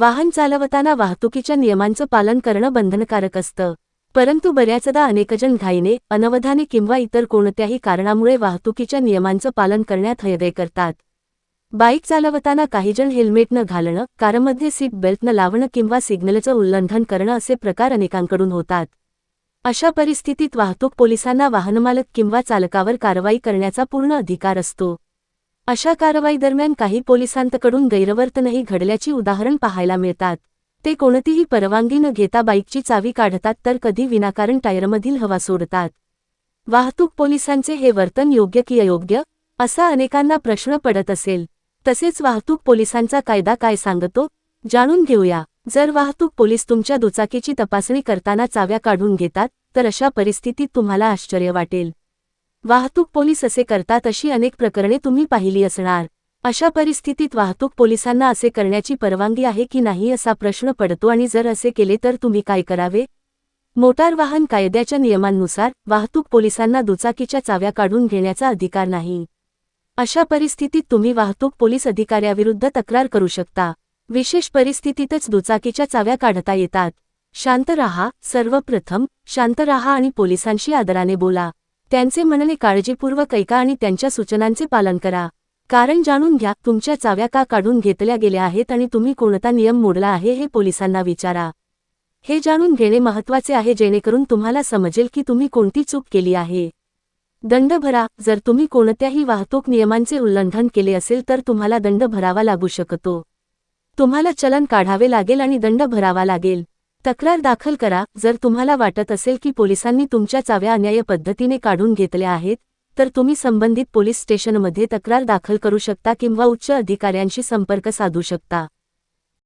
वाहन चालवताना वाहतुकीच्या नियमांचं पालन करणं बंधनकारक असतं. परंतु बऱ्याचदा अनेकजण घाईने अनवधाने किंवा इतर कोणत्याही कारणामुळे वाहतुकीच्या नियमांचं पालन करण्यात हयदय करतात. बाईक चालवताना काहीजण हेल्मेट न घालणं कारमध्ये सीट बेल्ट न लावणं किंवा सिग्नलचं उल्लंघन करणं असे प्रकार अनेकांकडून होतात. अशा परिस्थितीत वाहतूक पोलिसांना वाहनमालक किंवा चालकावर कारवाई करण्याचा पूर्ण अधिकार असतो. अशा कारवाई दरम्यान काही पोलिसांकडून गैरवर्तनही घडल्याची उदाहरण पाहायला मिळतात. ते कोणतीही परवानगी न घेता बाईकची चावी काढतात तर कधी विनाकारण टायरमधील हवा सोडतात. वाहतूक पोलिसांचे हे वर्तन योग्य की अयोग्य? असा अनेकांना प्रश्न पडत असेल. तसेच वाहतूक पोलिसांचा कायदा काय सांगतो? जाणून घेऊया. जर वाहतूक पोलीस तुमच्या दुचाकीची तपासणी करताना चाव्या काढून घेतात तर अशा परिस्थितीत तुम्हाला आश्चर्य वाटेल. वाहतूक पोलीस असे करतात अशी अनेक प्रकरणे तुम्ही पाहिली असणार. अशा परिस्थितीत वाहतूक पोलिसांना असे करण्याची परवानगी आहे की नाही असा प्रश्न पडतो आणि जर असे केले तर तुम्ही काय करावे? मोटार वाहन कायद्याच्या नियमांनुसार वाहतूक पोलिसांना दुचाकीच्या चाव्या काढून घेण्याचा अधिकार नाही. अशा परिस्थितीत तुम्ही वाहतूक पोलीस अधिकाऱ्याविरुद्ध तक्रार करू शकता. विशेष परिस्थितीतच दुचाकीच्या चाव्या काढता येतात. शांत रहा सर्वप्रथम शांत रहा आणि पोलिसांशी आदराने बोला. त्यांचे म्हणणे काळजीपूर्वक ऐका आणि त्यांच्या सूचनांचे पालन करा. कारण जाणून घ्या तुमच्या चाव्या का काढून घेतल्या गेल्या आहेत आणि तुम्ही कोणता नियम मोडला आहे हे पोलिसांना विचारा. हे जाणून घेणे महत्त्वाचे आहे जेणेकरून तुम्हाला समजेल की तुम्ही कोणती चूक केली आहे. दंड भरा जर तुम्ही कोणत्याही वाहतूक नियमांचे उल्लंघन केले असेल तर तुम्हाला दंड भरावा लागू शकतो. तुम्हाला चलन काढावे लागेल आणि दंड भरावा लागेल. तक्रार दाखल करा. जर तुम्हाला वाटत असेल की पोलिसांनी तुमच्या चाव्या अन्याय पद्धतीने काढून घेतल्या आहेत तर तुम्ही संबंधित पोलीस स्टेशनमध्ये तक्रार दाखल करू शकता किंवा उच्च अधिकाऱ्यांशी संपर्क साधू शकता.